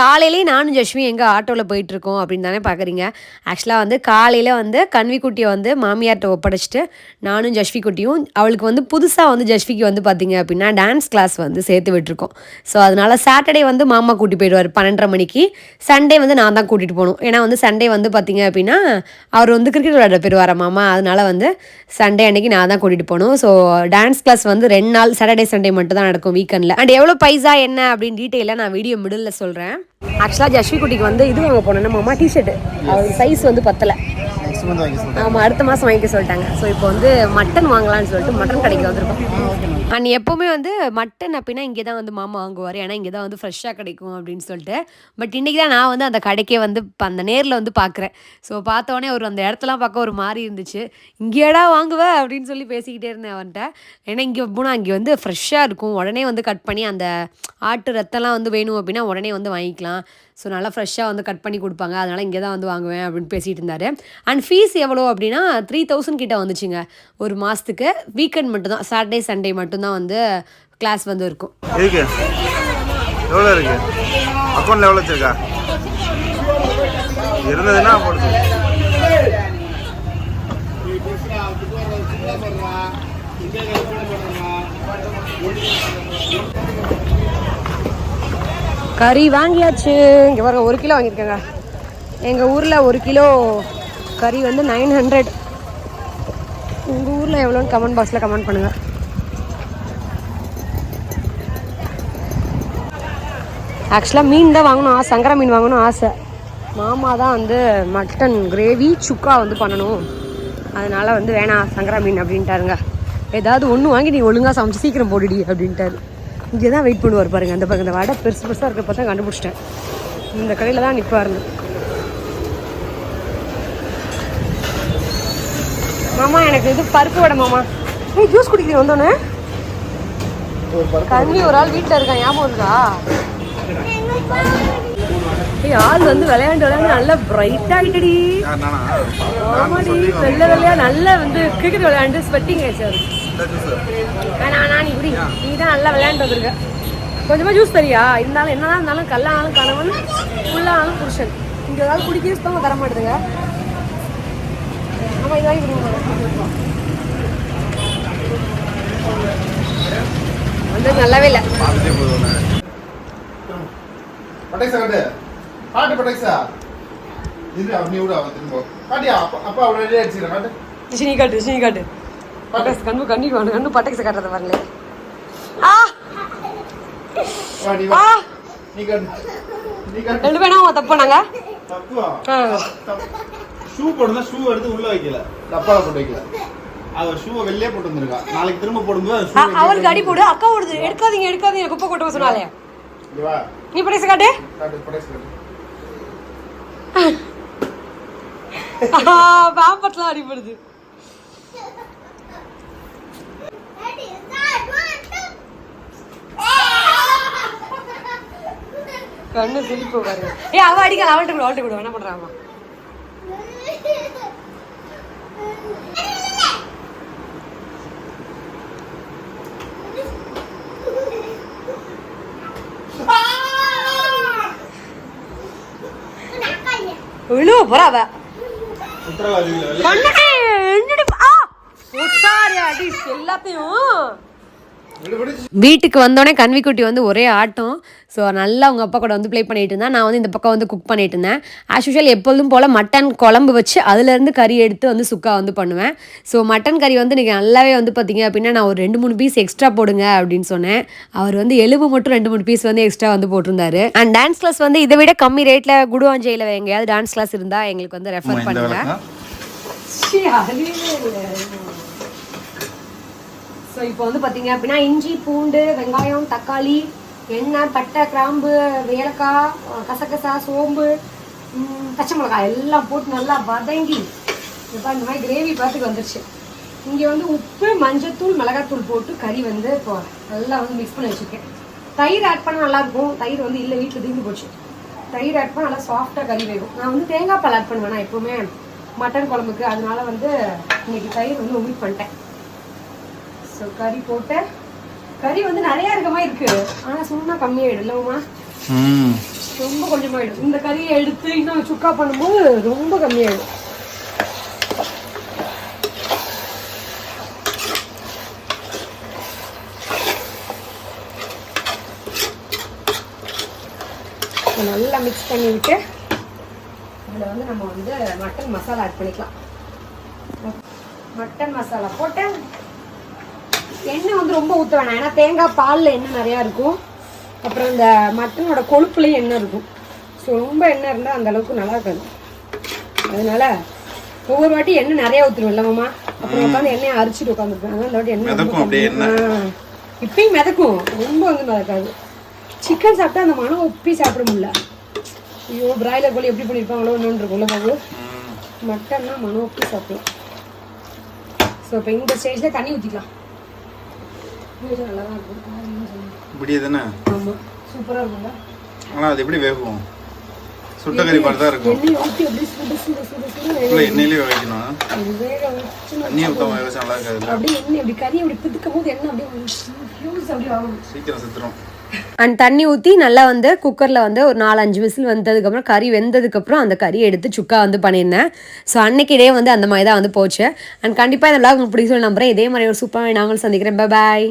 காலையிலேயே நானும் ஜஷ்மி எங்கே ஆட்டோவில் போயிட்டுருக்கோம் அப்படின்னு தானே பார்க்குறீங்க ஆக்சுவலாக வந்து காலையில் வந்து கன்விக்குட்டியை வந்து மாமியார்கிட்ட ஒப்படைச்சிட்டு நானும் ஜஷ்வி குட்டியும் அவளுக்கு வந்து புதுசாக வந்து ஜஷ்விக்கு வந்து பார்த்தீங்க அப்படின்னா டான்ஸ் கிளாஸ் வந்து சேர்த்து விட்டுருக்கோம். ஸோ அதனால் சாட்டர்டே வந்து மாமா கூட்டி போயிடுவார் பன்னெண்டரை மணிக்கு. சண்டே வந்து நான் தான் கூட்டிகிட்டு போகணும். ஏன்னா வந்து சண்டே வந்து பார்த்தீங்க அப்படின்னா அவர் வந்து கிரிக்கெட் விளையாட போயிடுவார் மாமா. அதனால் வந்து சண்டே அன்றைக்கி நான் தான் கூட்டிகிட்டு போகணும். ஸோ டான்ஸ் கிளாஸ் வந்து ரெண்டு நாள் சாட்டர்டே சண்டே மட்டும் தான் நடக்கும் வீக்கெண்டில் அண்ட் எவ்வளோ பைசா என்ன அப்படின்னு டீட்டெயிலாக நான் வீடியோ மிடில் சொல்கிறேன் ஆக்சுவலாக ஜஷ்வி குட்டிக்கு வந்து இது வாங்க போனேன். மாமா டிஷர்ட் சைஸ் வந்து பத்தலை. மந்த் வாங்கி ஆமாம் அடுத்த மாதம் வாங்கிக்க சொல்லிட்டாங்க. ஸோ இப்போ வந்து மட்டன் வாங்கலாம்னு சொல்லிட்டு மட்டன் கடைக்கு வந்திருக்கோம். அண்ட் எப்போவுமே வந்து மட்டன் அப்படின்னா இங்கே தான் வந்து மாமா வாங்குவார். ஏன்னா இங்கே தான் வந்து ஃப்ரெஷ்ஷாக கிடைக்கும் அப்படின்னு சொல்லிட்டு. பட் இன்றைக்கி தான் நான் வந்து அந்த கடைக்கே வந்து அந்த நேரில் வந்து பார்க்குறேன் ஸோ பார்த்தோன்னே ஒரு அந்த இடத்தெல்லாம் பார்க்க ஒரு மாதிரி இருந்துச்சு. இங்கேடா வாங்குவ அப்படின்னு சொல்லி பேசிக்கிட்டே இருந்தேன் அவன்கிட்ட. ஏன்னா இங்கே போனால் இங்கே வந்து ஃப்ரெஷ்ஷாக இருக்கும். உடனே வந்து கட் பண்ணி அந்த ஆட்டு ரத்தம்லாம் வந்து வேணும் அப்படின்னா உடனே வந்து வாங்கிக்கலாம். ஸோ நல்லா ஃப்ரெஷ்ஷாக வந்து கட் பண்ணி கொடுப்பாங்க. அதனால் இங்கே தான் வந்து வாங்குவேன் அப்படின்னு பேசிகிட்டு இருந்தார் அண்ட் ஃபீஸ் எவ்வளோ அப்படின்னா த்ரீ தௌசண்ட் கிட்டே வந்துச்சுங்க. ஒரு மாதத்துக்கு வீக்கெண்ட் மட்டும்தான். சாட்டர்டே சண்டே மட்டும்தான் வந்து கிளாஸ் வந்து இருக்கும். இருக்கு. எவ்வளோ இருக்கு? எவ்வளோ வச்சிருக்கா? இருந்ததுன்னா போடுது கறி வாங்கியாச்சு. இங்கே பாருங்க ஒரு கிலோ வாங்கியிருக்கேங்க. எங்கள் ஊரில் ஒரு கிலோ கறி வந்து நைன் ஹண்ட்ரட் உங்கள் ஊரில் எவ்வளோன்னு கமெண்ட் பாக்ஸில் கமெண்ட் பண்ணுங்கள் ஆக்சுவலாக மீன் தான் வாங்கணும் ஆசை. சங்கரா மீன் வாங்கணும் ஆசை. மாமா தான் வந்து மட்டன் கிரேவி சுக்கா வந்து பண்ணணும். அதனால் வந்து வேணாம் சங்கரா மீன் அப்படின்ட்டாருங்க. ஏதாவது ஒன்று வாங்கி நீ ஒழுங்காக சமைச்சு சீக்கிரம் போடுடி அப்படின்ட்டாரு. இங்கே தான் வெயிட் பண்ணுவார் பாருங்க. அந்த பாருங்க இந்த வடை பெருசு பெருசாக இருக்க பார்த்தா கண்டுபிடிச்சிட்டேன். இந்த கடையில் தான் நிற்பாருங்க மாமா எனக்கு இது பருப்பு வடை மாமா. ஏய் ஜூஸ் குடிக்கிறீங்க வந்தோன்னே கண்ணி ஒரு ஆள் வீட்டில் இருக்கான் ஞாபகம் இருக்கா? ஏய் ஆள் வந்து விளையாண்டு விளையாண்டு நல்லா பிரைட் நானா ஆமாடி வெள்ளை வெள்ளையா நல்லா வந்து கிரிக்கெட் விளையாண்டு ஸ்வெட்டிங் ஆயிடுச்சு வேணாம் நீ குடி. நீ தான் நல்லா விளையாண்டு வந்திருக்க கொஞ்சமா ஜூஸ் தரியா? இருந்தாலும் என்னதான் இருந்தாலும் கல்லானாலும் கணவன் ஃபுல்லானாலும் புருஷன். இங்க ஏதாவது குடிக்க சுத்தமாக தர மாட்டேதுங்க ஆமா இது வாங்கி கொடுங்க. வந்து நல்லாவே இல்லை. பட்டைசா கட்டு. காட்டு பட்டைசா. இரு அவன் விடு அவன் திரும்ப காட்டியா? அப்பா அவன் ரெடி அடிச்சுக்கிறேன் காட்டு. சினி காட்டு சினி காட்டு. பட்டாசு கண்ணு கண்ணி வேணும் கண்ணு பட்டாசு காட்டுறத பாருங்களேன் ஆ! வா நீ ஆ! வா நீ கட்டு. நீ கட்டு. ரெண்டு பேரும் தப்பு பண்ணாங்க. தப்புவா? ஆ. ஷூ போடுனா ஷூ எடுத்து உள்ள வைக்கல. டப்பால போட்டு வைக்கல. அவர் ஷூவை வெளியே போட்டு வந்திருக்கா. நாளைக்கு திரும்ப போடும்போது அவருக்கு அடி போடு. அக்கா ஓடுது. எடுக்காதீங்க எடுக்காதீங்க. குப்பை கொட்ட சொன்னாலே. நீ படைச காட்டு. பாம்பட்லாம் அடிபடுது கண்ணு சிரிப்பு பாருங்க ஏ அவ அடிக்கல அவன்கிட்ட கூட அவன்கிட்ட கூட என்ன அவன்? விழுவ போறா அவ. எல்லாத்தையும். வீட்டுக்கு வந்தோடனே கன்விக்குட்டி வந்து ஒரே ஆட்டம். ஸோ நல்லா அவங்க அப்பா கூட வந்து ப்ளே பண்ணிட்டு இருந்தா நான் வந்து இந்த பக்கம் வந்து குக் பண்ணிட்டு இருந்தேன். ஆஸ் யூஷுவல் எப்பொழுதும் போல் மட்டன் குழம்பு வச்சு அதுலேருந்து கறி எடுத்து வந்து சுக்கா வந்து பண்ணுவேன். ஸோ மட்டன் கறி வந்து நீங்கள் நல்லாவே வந்து பார்த்தீங்க அப்படின்னா நான் ஒரு ரெண்டு மூணு பீஸ் எக்ஸ்ட்ரா போடுங்க அப்படின்னு சொன்னேன். அவர் வந்து எலும்பு மட்டும் ரெண்டு மூணு பீஸ் வந்து எக்ஸ்ட்ரா வந்து போட்டிருந்தாரு. அண்ட் டான்ஸ் கிளாஸ் வந்து இதை விட கம்மி ரேட்டில் குடுவாஞ்சையில் எங்கேயாவது டான்ஸ் கிளாஸ் இருந்தால் எங்களுக்கு வந்து ரெஃபர் பண்ணுங்க. ஸோ இப்போ வந்து பார்த்தீங்க அப்படின்னா இஞ்சி பூண்டு வெங்காயம் தக்காளி எண்ணெய் பட்டை கிராம்பு ஏலக்காய் கசகசா சோம்பு பச்சை மிளகாய் எல்லாம் போட்டு நல்லா வதங்கி இப்போ இந்த மாதிரி கிரேவி பார்த்துக்கு வந்துருச்சு. இங்கே வந்து உப்பு மஞ்சத்தூள் மிளகாத்தூள் போட்டு கறி வந்து இப்போ நல்லா வந்து மிக்ஸ் பண்ணி வச்சுருக்கேன். தயிர் ஆட் பண்ணால் நல்லாயிருக்கும் தயிர் வந்து இல்லை வீட்டில் தீர்ந்து போச்சு. தயிர் ஆட் பண்ணால் நல்லா சாஃப்டாக கறி வேகும். நான் வந்து தேங்காய் பால் ஆட் பண்ணுவேன். நான் எப்போவுமே மட்டன் குழம்புக்கு. அதனால வந்து இன்னைக்கு தயிர் வந்து உமிட் பண்ணிட்டேன். ஸோ கறி போட்டு கறி வந்து நிறைய இருக்க மாதிரி இருக்கு. ஆனால் சும்மா கம்மியாயிடும் இல்லைம்மா ம். ரொம்ப கொஞ்சமாயிடும். இந்த கறியை எடுத்து இன்னும் சுக்கா பண்ணும்போது ரொம்ப கம்மியாயிடும். நல்லா மிக்ஸ் பண்ணிவிட்டு இதில் வந்து நம்ம வந்து மட்டன் மசாலா ஆட் பண்ணிக்கலாம். மட்டன் மசாலா போட்டு எண்ணெய் வந்து ரொம்ப ஊற்ற வேணாம். ஏன்னா தேங்காய் பாலில் எண்ணெய் நிறையா இருக்கும். அப்புறம் இந்த மட்டனோட கொழுப்புலையும் எண்ணெய் இருக்கும். ஸோ ரொம்ப எண்ணெய் இருந்தால் அந்த அளவுக்கு நல்லா இருக்காது. அதனால ஒவ்வொரு வாட்டி எண்ணெய் நிறைய ஊற்றுருவோம்ல மாமா. அப்புறம் உட்காந்து எண்ணெயை அரிச்சிட்டு உட்காந்துருப்பேன் அதனால இந்த வாட்டி எண்ணெய். இப்பயும் மிதக்கும். ரொம்ப வந்து மிதக்காது. சிக்கன் சாப்பிட்டா அந்த மனம் ஒப்பி சாப்பிட முடியல. ஐயோ பிராய்லர் கோழி எப்படி பண்ணியிருப்பாங்களோ ஒன்று இருக்கும்ல பாபு. மட்டன்னா மனம் ஒப்பி சாப்பிடலாம் ஸோ இப்போ இந்த ஸ்டேஜில் தண்ணி ஊற்றிக்கலாம் நல்லா தான் இருக்கும். இப்படியே தானே ஆமாம் சூப்பராக இருக்கும்ல? ஆனால் அது எப்படி வேகும்? சுட்ட கறி மாதிரி தான் இருக்கும். எண்ணெய் ஊற்றி அப்படியே சுடு சுடு சுடு சுடு வேக இல்லை எண்ணெயிலே வைக்கணும். அது வேக வச்சு தண்ணி ஊற்றாம வேக வச்சா நல்லா இருக்காதுல்ல? அப்படியே எண்ணெய் அப்படி கறி அப்படி பிதுக்கும் போது எண்ணெய் அப்படியே ஃபியூஸ் அப்படியே ஆகும். சீக்கிரம் செத்துரும். அண்ட் தண்ணி ஊற்றி நல்லா வந்து குக்கரில் வந்து ஒரு நாலு அஞ்சு விசில் வந்ததுக்கப்புறம் கறி வெந்ததுக்கப்புறம் அந்த கறியை எடுத்து சுக்கா வந்து பண்ணியிருந்தேன். ஸோ அன்னைக்கு இதே வந்து அந்த மாதிரி தான் வந்து போச்சு. அண்ட் கண்டிப்பாக இந்த vlog உங்களுக்கு பிடிக்கும் நம்புறேன். இதே மாதிரி ஒரு சூப்பராக நாங்களும் சந்திக்கிறேன். பாய்